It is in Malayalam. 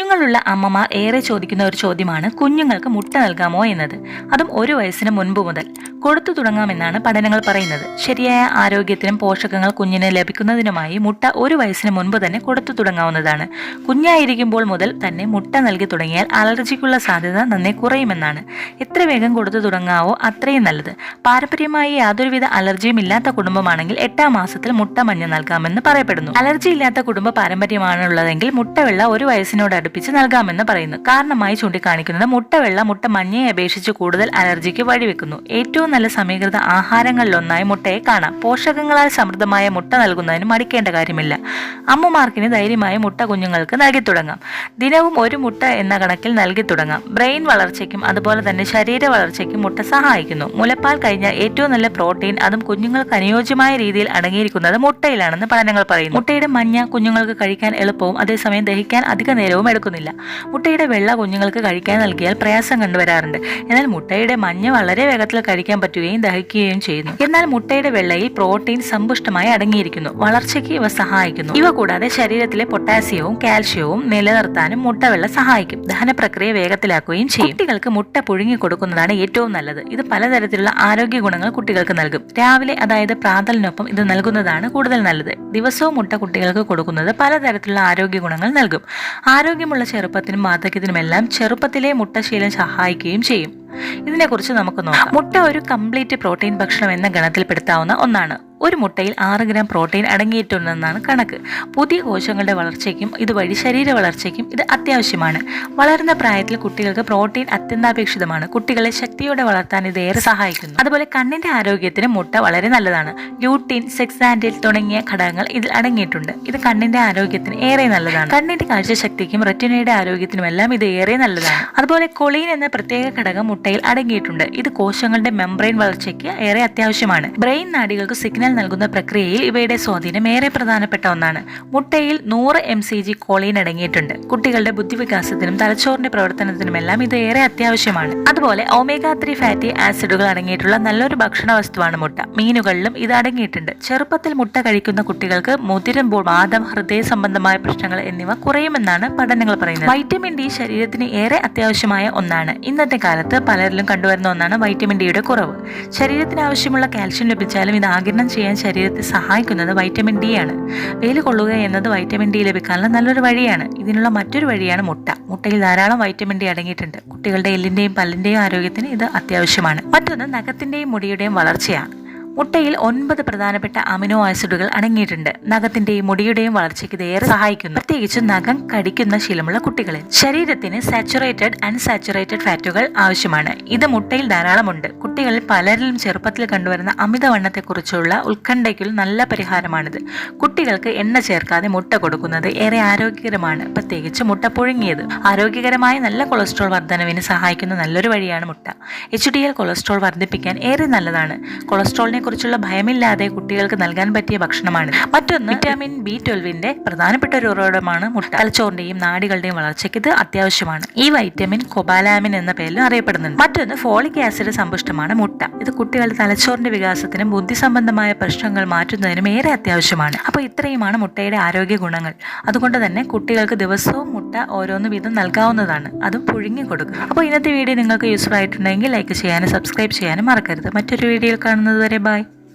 കുഞ്ഞുങ്ങളുള്ള അമ്മമാർ ഏറെ ചോദിക്കുന്ന ഒരു ചോദ്യമാണ് കുഞ്ഞുങ്ങൾക്ക് മുട്ട നൽകാമോ എന്നത്. അതും ഒരു വയസ്സിന് മുൻപ് മുതൽ. കൊടുത്തു തുടങ്ങാമെന്നാണ് പഠനങ്ങൾ പറയുന്നത്. ശരിയായ ആരോഗ്യത്തിനും പോഷകങ്ങൾ കുഞ്ഞിന് ലഭിക്കുന്നതിനുമായി മുട്ട ഒരു വയസ്സിന് മുൻപ് തന്നെ കൊടുത്തു തുടങ്ങാവുന്നതാണ്. കുഞ്ഞായിരിക്കുമ്പോൾ മുതൽ തന്നെ മുട്ട നൽകി തുടങ്ങിയാൽ അലർജിക്കുള്ള സാധ്യത നന്നേ കുറയുമെന്നാണ്. എത്ര വേഗം കൊടുത്തു തുടങ്ങാവോ അത്രയും നല്ലത്. പാരമ്പര്യമായി യാതൊരുവിധ അലർജിയും ഇല്ലാത്ത കുടുംബമാണെങ്കിൽ എട്ടാം മാസത്തിൽ മുട്ട മഞ്ഞ നൽകാമെന്ന് പറയപ്പെടുന്നു. അലർജി ഇല്ലാത്ത കുടുംബ പാരമ്പര്യമാണുള്ളതെങ്കിൽ മുട്ടവെള്ള ഒരു വയസ്സിനോട് അടുപ്പിച്ച് നൽകാമെന്ന് പറയുന്നു. കാരണമായി ചൂണ്ടിക്കാണിക്കുന്നത് മുട്ട വെള്ള മുട്ട മഞ്ഞയെ അപേക്ഷിച്ച് കൂടുതൽ അലർജിക്ക് വഴിവെക്കുന്നു. ഏറ്റവും നല്ല സമീകൃത ആഹാരങ്ങളിലൊന്നായി മുട്ടയെ കാണാം. പോഷകങ്ങളാൽ സമൃദ്ധമായ മുട്ട നൽകുന്നതിന് മടിക്കേണ്ട കാര്യമില്ല. അമ്മമാർക്കിന് ധൈര്യമായ മുട്ട കുഞ്ഞുങ്ങൾക്ക് നൽകി തുടങ്ങാം. ദിനവും ഒരു മുട്ട എന്ന കണക്കിൽ നൽകി തുടങ്ങാം. ബ്രെയിൻ വളർച്ചയ്ക്കും അതുപോലെ തന്നെ ശരീര വളർച്ചയ്ക്കും മുട്ട സഹായിക്കുന്നു. മുലപ്പാൽ കഴിഞ്ഞ ഏറ്റവും നല്ല പ്രോട്ടീൻ അതും കുഞ്ഞുങ്ങൾക്ക് അനുയോജ്യമായ രീതിയിൽ അടങ്ങിയിരിക്കുന്നത് മുട്ടയിലാണെന്ന് പഠനങ്ങൾ പറയുന്നു. മുട്ടയുടെ മഞ്ഞ കുഞ്ഞുങ്ങൾക്ക് കഴിക്കാൻ എളുപ്പവും അതേസമയം ദഹിക്കാൻ അധിക നേരവും എടുക്കുന്നില്ല മുട്ടയുടെ വെള്ള കുഞ്ഞുങ്ങൾക്ക് കഴിക്കാൻ നൽകിയാൽ പ്രയാസം കണ്ടുവരാറുണ്ട്. എന്നാൽ മുട്ടയുടെ മഞ്ഞ വളരെ വേഗത്തിൽ കഴിക്കാൻ പറ്റുകയും ദഹിക്കുകയും ചെയ്യുന്നു. എന്നാൽ മുട്ടയുടെ വെള്ളയിൽ പ്രോട്ടീൻ സമ്പുഷ്ടമായി അടങ്ങിയിരിക്കുന്നു. വളർച്ചയ്ക്ക് ഇവ സഹായിക്കുന്നു. ഇവ കൂടാതെ ശരീരത്തിലെ പൊട്ടാസ്യവും കാൽഷ്യവും നിലനിർത്താനും മുട്ട വെള്ള സഹായിക്കും. ദഹന പ്രക്രിയ വേഗത്തിലാക്കുകയും ചെയ്യും. കുട്ടികൾക്ക് മുട്ട പുഴുങ്ങി കൊടുക്കുന്നതാണ് ഏറ്റവും നല്ലത്. ഇത് പലതരത്തിലുള്ള ആരോഗ്യ ഗുണങ്ങൾ കുട്ടികൾക്ക് നൽകും. രാവിലെ അതായത് പ്രാതലിനൊപ്പം ഇത് നൽകുന്നതാണ് കൂടുതൽ നല്ലത്. ദിവസവും മുട്ട കുട്ടികൾക്ക് കൊടുക്കുന്നത് പലതരത്തിലുള്ള ആരോഗ്യ ഗുണങ്ങൾ നൽകും. ആരോഗ്യമുള്ള ചെറുപ്പത്തിനും വാർദ്ധക്യത്തിനുമെല്ലാം ചെറുപ്പത്തിലെ മുട്ടശീലം സഹായിക്കുകയും ചെയ്യും. ഇതിനെക്കുറിച്ച് നമുക്ക് നോക്കാം. മുട്ട ഒരു കംപ്ലീറ്റ് പ്രോട്ടീൻ ഭക്ഷണം എന്ന ഗണത്തിൽപ്പെടുത്താവുന്ന ഒന്നാണ്. ഒരു മുട്ടയിൽ ആറ് ഗ്രാം പ്രോട്ടീൻ അടങ്ങിയിട്ടുണ്ടെന്നാണ് കണക്ക്. പുതിയ കോശങ്ങളുടെ വളർച്ചയ്ക്കും ഇതുവഴി ശരീര വളർച്ചയ്ക്കും ഇത് അത്യാവശ്യമാണ്. വളരുന്ന പ്രായത്തിൽ കുട്ടികൾക്ക് പ്രോട്ടീൻ അത്യന്താപേക്ഷിതമാണ്. കുട്ടികളെ ശക്തിയോടെ വളർത്താൻ ഇത് ഏറെ സഹായിക്കുന്നു. അതുപോലെ കണ്ണിന്റെ ആരോഗ്യത്തിന് മുട്ട വളരെ നല്ലതാണ്. ലൂട്ടീൻ സെക്സാൻഡിൽ തുടങ്ങിയ ഘടകങ്ങൾ ഇതിൽ അടങ്ങിയിട്ടുണ്ട്. ഇത് കണ്ണിന്റെ ആരോഗ്യത്തിന് ഏറെ നല്ലതാണ്. കണ്ണിന്റെ കാഴ്ചശക്തിക്കും റെറ്റിനയുടെ ആരോഗ്യത്തിനുമെല്ലാം ഇത് ഏറെ നല്ലതാണ്. അതുപോലെ കൊളീൻ എന്ന പ്രത്യേക ഘടകം മുട്ടയിൽ അടങ്ങിയിട്ടുണ്ട്. ഇത് കോശങ്ങളുടെ മെംബ്രെയിൻ വളർച്ചയ്ക്ക് ഏറെ അത്യാവശ്യമാണ്. ബ്രെയിൻ നാടികൾക്ക് സിഗ്നൽ നൽകുന്ന പ്രക്രിയയിൽ ഇവയുടെ സ്വാധീനം ഏറെ പ്രധാനപ്പെട്ട ഒന്നാണ്. മുട്ടയിൽ നൂറ് എം സി ജി കോളീൻ അടങ്ങിയിട്ടുണ്ട്. കുട്ടികളുടെ ബുദ്ധിവികാസത്തിനും തലച്ചോറിന്റെ പ്രവർത്തനത്തിനുമെല്ലാം ഇത് ഏറെ അത്യാവശ്യമാണ്. അതുപോലെ ഒമേഗ ത്രീ ഫാറ്റി ആസിഡുകൾ അടങ്ങിയിട്ടുള്ള നല്ലൊരു ഭക്ഷണ വസ്തുവാണ് മുട്ട. മീനുകളിലും ഇത് അടങ്ങിയിട്ടുണ്ട്. ചെറുപ്പത്തിൽ മുട്ട കഴിക്കുന്ന കുട്ടികൾക്ക് മുതിരുമ്പോൾ വാദം ഹൃദയ സംബന്ധമായ പ്രശ്നങ്ങൾ എന്നിവ കുറയുമെന്നാണ് പഠനങ്ങൾ പറയുന്നത്. വൈറ്റമിൻ ഡി ശരീരത്തിന് ഏറെ അത്യാവശ്യമായ ഒന്നാണ്. ഇന്നത്തെ കാലത്ത് പലരിലും കണ്ടുവരുന്ന ഒന്നാണ് വൈറ്റമിൻ ഡിയുടെ കുറവ്. ശരീരത്തിന് ആവശ്യമുള്ള കാൽഷ്യം ലഭിച്ചാലും ഇത് ആകിരണം ചെയ്യാൻ ശരീരത്തെ സഹായിക്കുന്നത് വൈറ്റമിൻ ഡി ആണ്. വെയിൽ കൊള്ളുക എന്നത് വൈറ്റമിൻ ഡി ലഭിക്കാനുള്ള നല്ലൊരു വഴിയാണ്. ഇതിനുള്ള മറ്റൊരു വഴിയാണ് മുട്ട. മുട്ടയിൽ ധാരാളം വൈറ്റമിൻ ഡി അടങ്ങിയിട്ടുണ്ട്. കുട്ടികളുടെ എല്ലിന്റെയും പല്ലിന്റെയും ആരോഗ്യത്തിന് ഇത് അത്യാവശ്യമാണ്. മറ്റൊന്ന് നഖത്തിന്റെയും മുടിയുടെയും വളർച്ചയാണ്. മുട്ടയിൽ ഒൻപത് പ്രധാനപ്പെട്ട അമിനോ ആസിഡുകൾ അടങ്ങിയിട്ടുണ്ട്. നഖത്തിന്റെയും മുടിയുടെയും വളർച്ചയ്ക്ക് ഇത് ഏറെ സഹായിക്കുന്നു. പ്രത്യേകിച്ച് നഖം കടിക്കുന്ന ശീലമുള്ള കുട്ടികളിൽ. ശരീരത്തിന് സാച്ചുറേറ്റഡ് അൺസാച്ചുറേറ്റഡ് ഫാറ്റുകൾ ആവശ്യമാണ്. ഇത് മുട്ടയിൽ ധാരാളമുണ്ട്. കുട്ടികളിൽ പലരിലും ചെറുപ്പത്തിൽ കണ്ടുവരുന്ന അമിതവണ്ണത്തെക്കുറിച്ചുള്ള ഉത്കണ്ഠയ്ക്കുള്ള നല്ല പരിഹാരമാണിത്. കുട്ടികൾക്ക് എണ്ണ ചേർക്കാതെ മുട്ട കൊടുക്കുന്നത് ഏറെ ആരോഗ്യകരമാണ്. പ്രത്യേകിച്ച് മുട്ട പുഴുങ്ങിയത്. ആരോഗ്യകരമായ നല്ല കൊളസ്ട്രോൾ വർധനവിന് സഹായിക്കുന്ന നല്ലൊരു വഴിയാണ് മുട്ട. എച്ച് ഡി എൽ കൊളസ്ട്രോൾ വർദ്ധിപ്പിക്കാൻ ഏറെ നല്ലതാണ്. കൊളസ്ട്രോളിനെ കുറിച്ചുള്ള ഭയമില്ലാതെ കുട്ടികൾക്ക് നൽകാൻ പറ്റിയ ഭക്ഷണമാണ് മറ്റൊന്ന് വിറ്റാമിൻ ബി ട്വൽവിന്റെ പ്രധാനപ്പെട്ട ഒരു ഉറവിടമാണ് മുട്ട. തലച്ചോറിന്റെയും നാടികളുടെയും വളർച്ചയ്ക്ക് ഇത് അത്യാവശ്യമാണ്. ഈ വൈറ്റമിൻ കൊബാലാമിൻ എന്ന പേരിലും അറിയപ്പെടുന്നുണ്ട്. മറ്റൊന്ന് ഫോളിക് ആസിഡ് സമ്പുഷ്ടമാണ് മുട്ട. ഇത് കുട്ടികളുടെ തലച്ചോറിന്റെ വികാസത്തിനും ബുദ്ധി സംബന്ധമായ പ്രശ്നങ്ങൾ മാറ്റുന്നതിനും ഏറെ അത്യാവശ്യമാണ്. അപ്പോൾ ഇത്രയുമാണ് മുട്ടയുടെ ആരോഗ്യ ഗുണങ്ങൾ. അതുകൊണ്ട് തന്നെ കുട്ടികൾക്ക് ദിവസവും മുട്ട ഓരോന്ന് വീതം നൽകാവുന്നതാണ്. അതും പുഴുങ്ങി കൊടുക്കുക. അപ്പോൾ ഇന്നത്തെ വീഡിയോ നിങ്ങൾക്ക് യൂസ്ഫുൾ ആയിട്ടുണ്ടെങ്കിൽ ലൈക്ക് ചെയ്യാനും സബ്സ്ക്രൈബ് ചെയ്യാനും മറക്കരുത്. മറ്റൊരു വീഡിയോയിൽ കാണുന്നത് വരെ